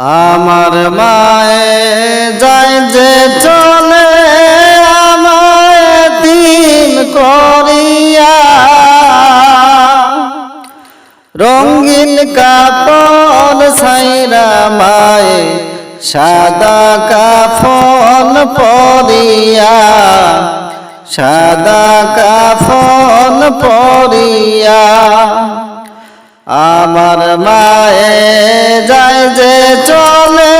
আমার মায়ে যায় যে চলে আমায় দিন করিয়া। রঙিন কাপড় সাইরা মায়ে সাদা কাফন পরিয়া। সাদা কাফন পরিয়া। আমার মায়ে যায় যে চলে,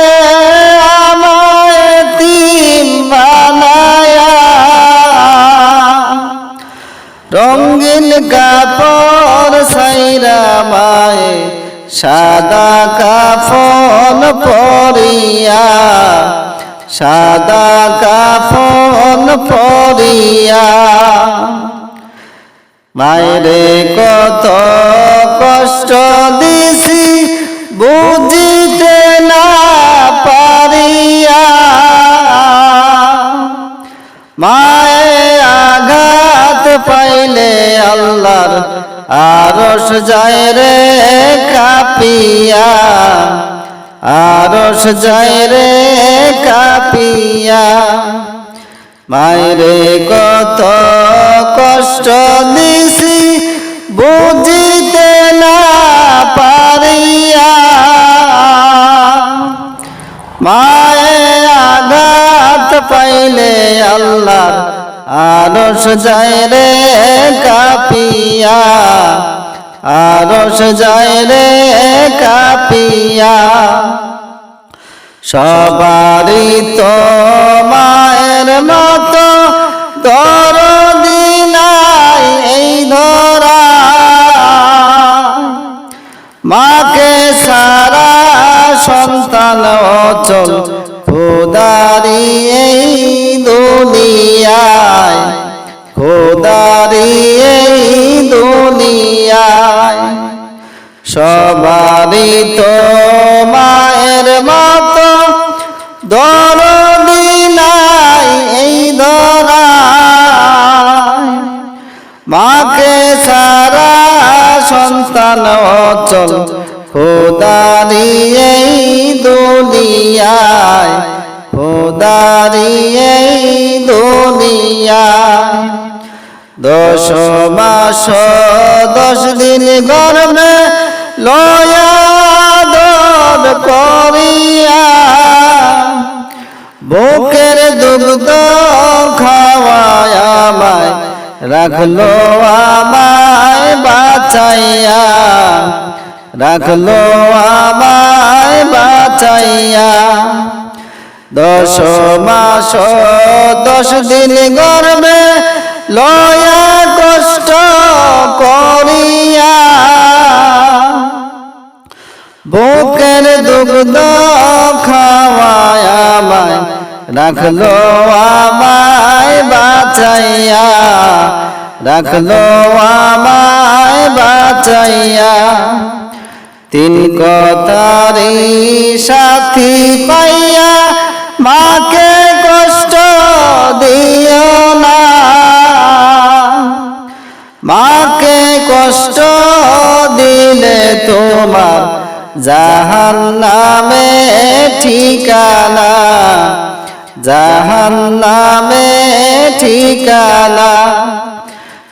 আমায় তিন বানায়া রঙিন কাপড় সাইরা মায়ে, সাদা কাফন পরিয়া। সাদা কাফন পরিয়া। মায়ের কত কষ্ট দিছি, বুঝিতে না পারিয়া। মায়ে আঘাত পাইলে আল্লাহর আরস যায় রে কাপিয়া। আরস যায় রে কাপিয়া। মায়েরে কত কষ্ট দিছি, বুঝিতে পাইলে আল্লাহ আরস যায় রে কাপিয়া। আরস যায় রে কাপিয়া। সবারই তো মায়ের মতো দরদি নাই এই ধরা। মাকে সারা সন্তান অচল দুনিয়ায় খোদারি এই দুনিয়ায়। সবারই তো মায়ের মতো দশ মাস দশ দিন গর্বে লয়া দর করিয়া বুকের দুগ্ধ খাওয়ায় আমায় রাখল আমায় বাঁচাইয়া, রাখল আমায় বাঁচাইয়া। দশ মাস দশ দিন গর্বে লয়া কষ্ট করিয়া, বুকের দুগ্ধ খাওয়ায় আমায় রাখল আমায় বাঁচাইয়া। রাখল আমায় বাঁচাইয়া। তিন কথারি সাথী পাইয়া মাকে কষ্ট দিও না। মাকে কষ্ট দিলে তোমার জাহান নামে ঠিকানা। জাহান নামে ঠিকানা।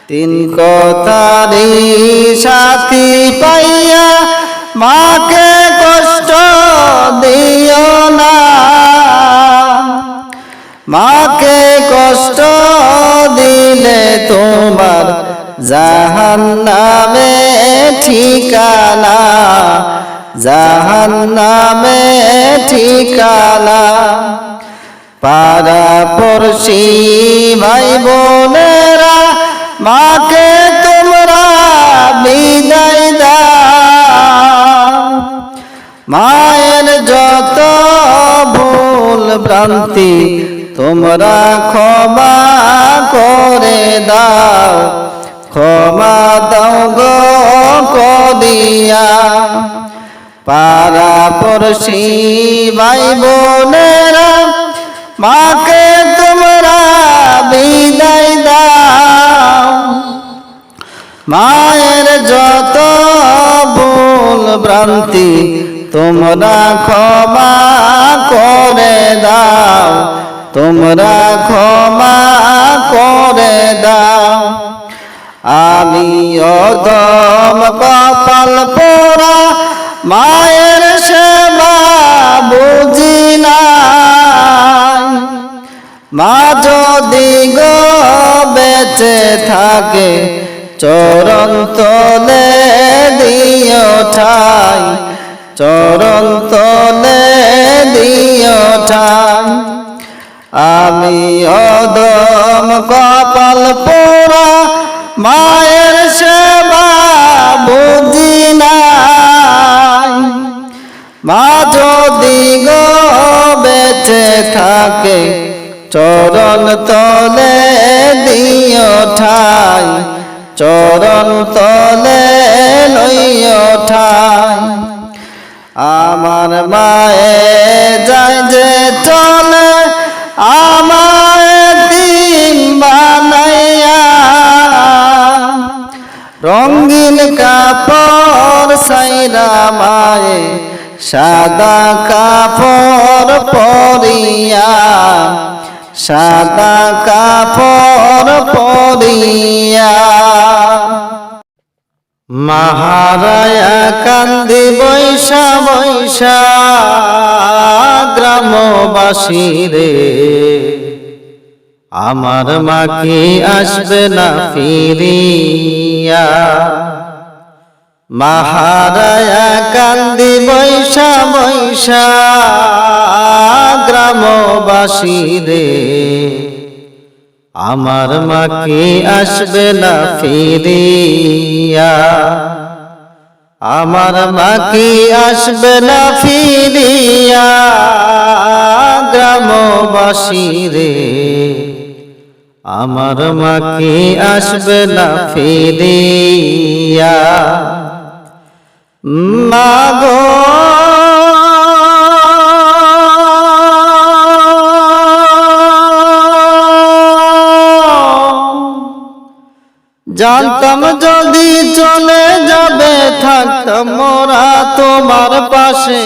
তিন কথারি সাথী পাইয়া মাকে দিলে তোমার জাহান নামে ঠিকানা জাহান নামে ঠিকানা। পাড়া পড়শি ভাই বোনেরা মাকে তোমরা বিদায় দাও। মায়ের যত ভুল ভ্রান্তি তোমরা ক্ষমা করে দাও, ক্ষমা দাও গো কদিয়া। পাড়া পড়শি ভাই বোনেরা মাকে তোমরা বিদায় দাও। মায়ের যত ভুল ভ্রান্তি, তোমরা ক্ষমা করে দাও তোমরা ক্ষমা করে দাও। আমি অদম কপাল পোড়া, মায়ের সেবা বুঝি না মা যদি গো বেঁচে থাকে, চরণ তলে দিও ঠাই। চরণ তলে দিও ঠাই। আমি অদম কপাল পোড়া মায়ের সেবা বুঝি নাই। মা যদি বেঁচে থাকে, চরণ তলে দিও ঠাই, চরণ তলে লইও ঠাই। আমার মায়ে যায় যে চলে আমার দিন বানাইয়া রঙিন কাপড় সাইরা মায়ে, সাদা কাপড় পরিয়া, সাদা কাপড় পরিয়া। মহারায়া কান্দি বৈশা বৈশা গ্রামবাসী রে। আমার মা কি আসবে না ফিরিয়া। মহারায়া কান্দি বৈশা বৈশা গ্রামবাসী রে। আমার মা কি আসবে না ফিরিয়া। আমার মাটি আসবে না ফিরিয়া গ্রামবাসী রে। আমার মাকে আসবে না ফিরিয়া। মাগো জানতাম যদি চলে যাবে থাকতাম মোরা তোমার পাশে।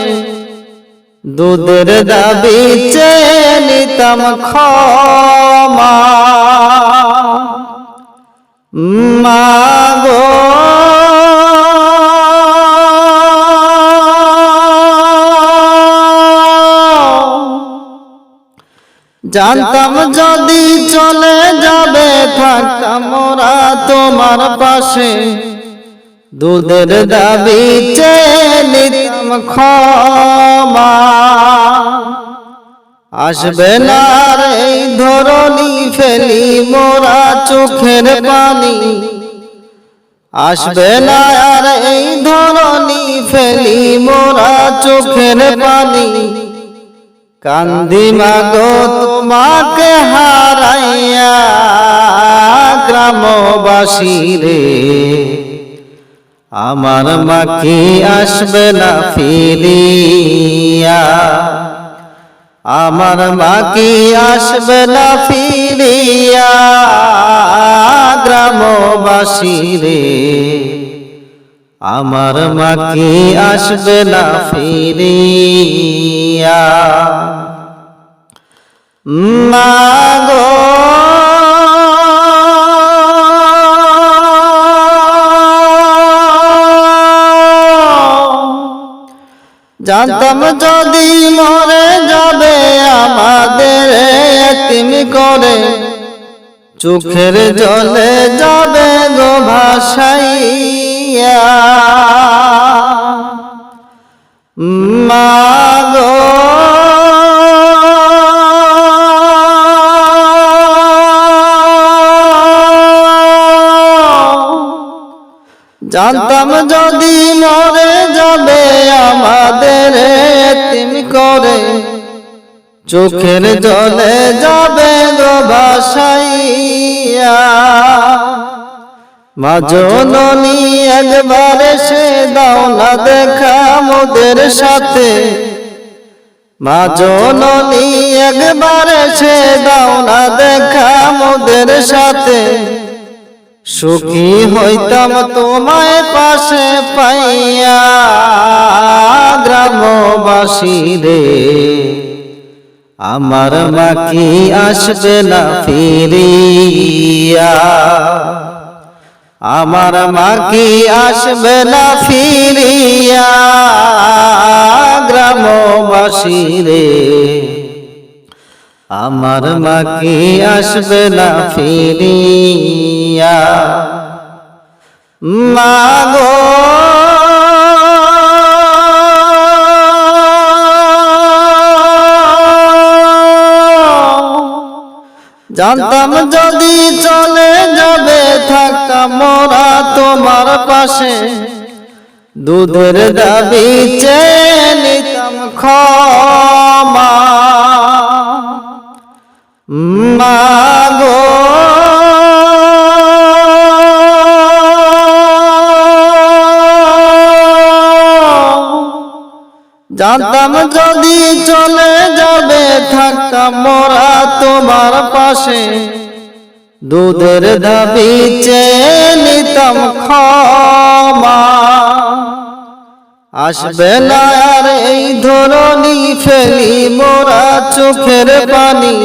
দুধের দাবি চেয়ে নিতাম ক্ষমা। মাগো জানতাম যদি চলে যাবে থাকতাম মোরা তোমার পাশে। দুধের দাবি চেয়ে নিতাম ক্ষমা। আসবে না এই ধরনি ফেলি মোরা চোখের পানি। আসবে না আর এই ধরনি ফেলি মোরা চোখের পানি। কান্দি মাগো তোমাকে হারাইয়া গ্রামবাসী রে। আমার মা কি আসবে না ফিরিয়া। আমার মা কি আসবে না ফিরিয়া। গ্রামবাসী রে। আমার মা কি আসবে না ফিরিয়া। মাগো জানতাম যদি মরে যাবে আমাদের তুমি করে। চোখের জলে যাবে গো ভাসাইয়া। মাগো জানতাম যদি মরে যাবে আমাদের তুমি করে। চোখের জলে যাবে গো ভাসাইয়া মা জননী একবার সে দাও না দেখা মোদের সাথে। মা জননী একবার সে দাও না দেখা মোদের সাথে। সুখী হইতাম তোমায় পাশে পাইয়া গ্রামবাসী রে। আমার মা কি আসবে না ফিরিয়া। আমার মা কি আসবে না ফিরিয়া গ্রামবাসী রে আমার মা কি আসবে না ফিরিয়া। মাগো জানতাম যদি চলে যাবে থাকতাম মোরা তোমার পাশে। দুধের দাবি চেয়ে নিতাম ক্ষমা। মাগো জানতাম যদি চলে যাবে থাকতাম মোরা তোমার পাশে। দুধের দাবি চেয়ে নিতাম ক্ষমা। আসবে না আর এই ধরনি ফেলি মোরা চোখের পানি।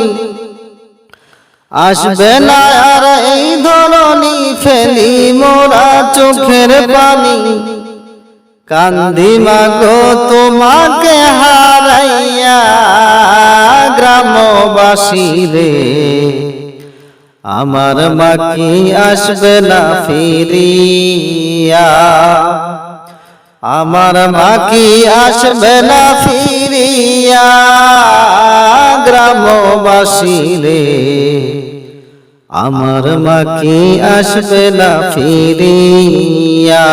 আসবে না আর এই ধরনি ফেলি মোরা চোখের পানি। কান্দি মাগো, তোমাকে হারাইয়া গ্রামবাসী রে। আমার মা কি আসবে না ফিরিয়া। আমার মা কি আসবে না ফিরিয়া গ্রামবাসী রে। আমার মা কি আসবে না ফিরিয়া।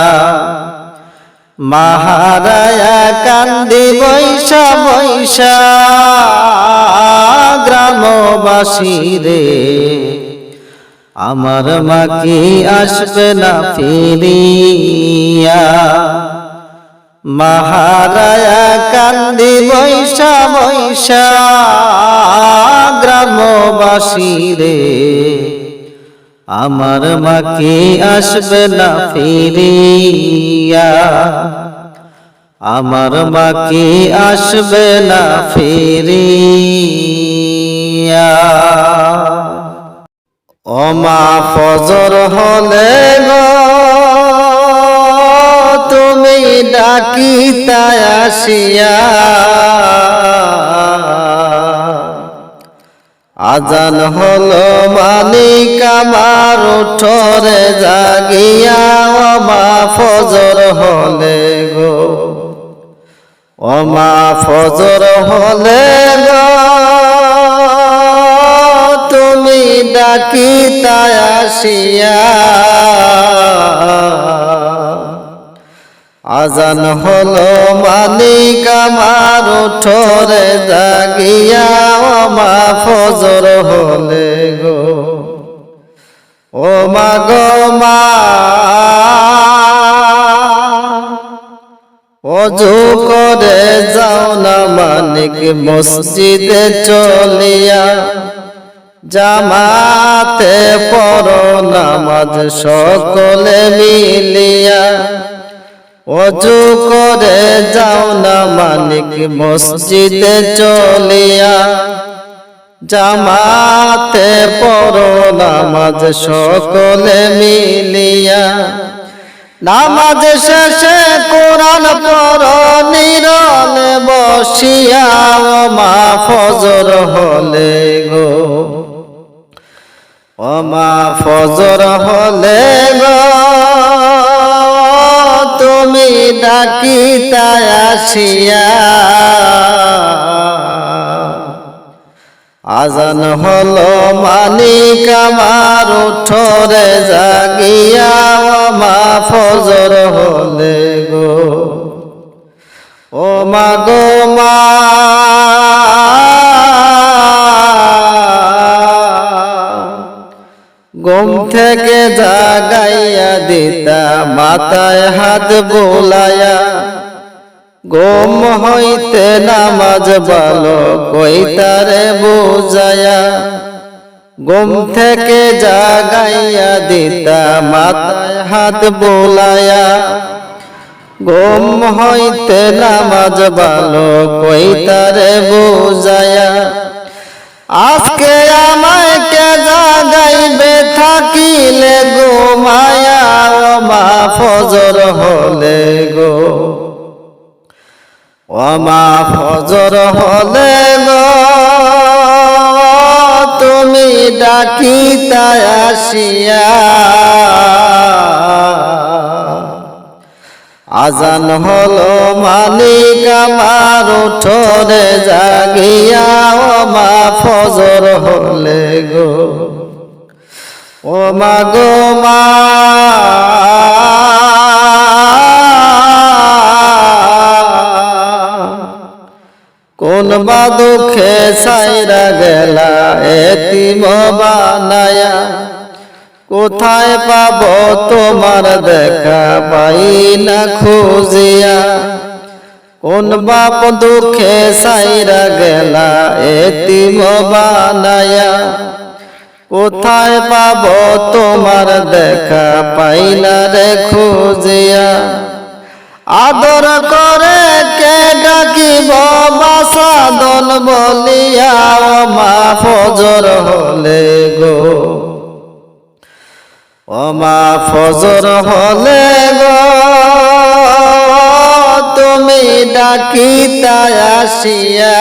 মহারায়া কান্দি বৈশা বৈশা গ্রামবাসী রে। আমার মা কি আসবে না ফিরিয়া। মহারায়া কান্দি বৈশা বৈশা গ্রামবাসী রে। আমার মা কি আসবে না ফিরিয়া। আমার মা কি আসবে না ফিরিয়া। ও মা ফজর হলে তুমি ডাকিতায় আসিয়া। আজান হলো মালিক আমার উঠরে জাগিয়া ও মা ফজর হলে গো ও মা ফজর হলে গো। তুমি ডাকিতায় আসিয়া আজান হলো মালিক আমার উঠরে, জাগিয়া মা ফজর হলে গো। ও মা গো মা। অজু করে যাও না মানিক মসজিদে চলিয়া। জামাতে পড়, নামাজ সকলে মিলিয়া। অজু করে যাও না মানিক, মসজিদে চলিয়া। জামাতে পড়ো, নামাজ সকলে মিলিয়া। নামাজ শেষে কোরআন পড়ো, নিরলে বসিয়া, ও মা ফজর হলে গো। ও মা ফজর হলে গো। তুমি ডাকিতায় আসিয়া। আজান হলো মালিক আমার, উঠরে জাগিয়া মা ফজর হলে গো। ও মা গো মা। ঘুম থেকে জাগাইয়া দিতা মাথায় হাত বোলায়া গোম হইতে নামাজ ভালো কইতারে বুঝায়া ঘুম থেকে জাগাইয়া দিতা মাথায় হাত বোলায়া গোম হইতে নামাজ ভালো কইতারে বুঝায়া আজকে জাগাইবে থাকিলে গো মায়া মা ফজর হলে গো। ও মা ফজর হলে গো। তুমি ডাকিতা আসিয়া। আজান হলো মালিক আমার উঠোরে জাগিয়া ও মা ফজর হলে গো। ও মা গো কোন বা দুঃখে সাইরা গেলা, এতিম বানায়া। কোথায় পাব তোমার দেখা, পাই না খুঁজিয়া। কোন বাপ দুঃখে সাইরা গেলা, এতিম বানায়া। কোথায় পাব তোমার দেখা পাই না রে খুঁজিয়া? আদর করে কে ডাকিব বাসাদন বলিয়া? মা ফজর হলে গো। ও মা ফজর হলে গো। তুমি ডাকিতা আসিয়া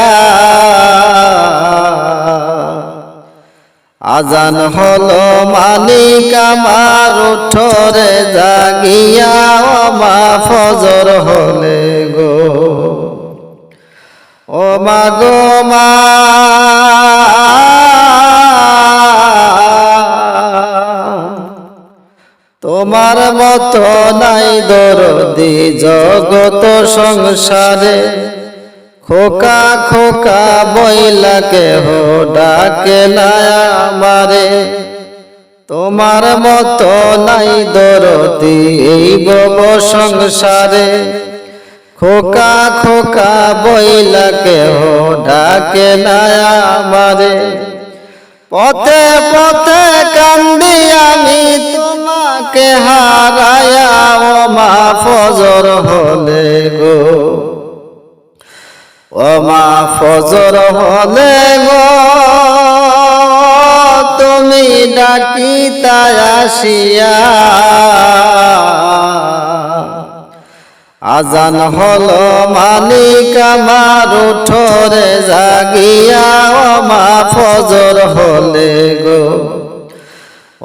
আজান হলো মালিক আমার উঠরে জাগিয়া মা ফজর হলে গো। ও মা গো মা। তোমার মতো নাই দরদি জগত সংসারে। খোকা খোকা বইলা কেহ ডাকে না আমারে। তোমার মতো নাই দরদি এই বব সংসারে। খোকা খোকা বইলা কেহ ডাকে না আমারে। পথে পথে কান্দি আমি তোমাকে হারায়া, ও মা ফজর হলে গো। ও ফজর হলে গো, তুমি ডাকিতা আসিয়া। আজান হলো মালিক আমার উঠরে জাগিয়া, ও মা ফজর হলে গো,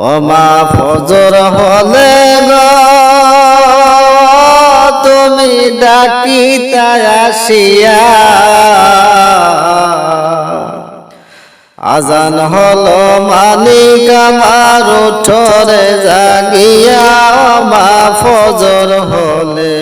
ও মা ফজর হলে গো। তুমি ডাকিতা তারাশিয়া আজান হলো মালিক আমার উঠরে জাগিয়া মা ফজর হলে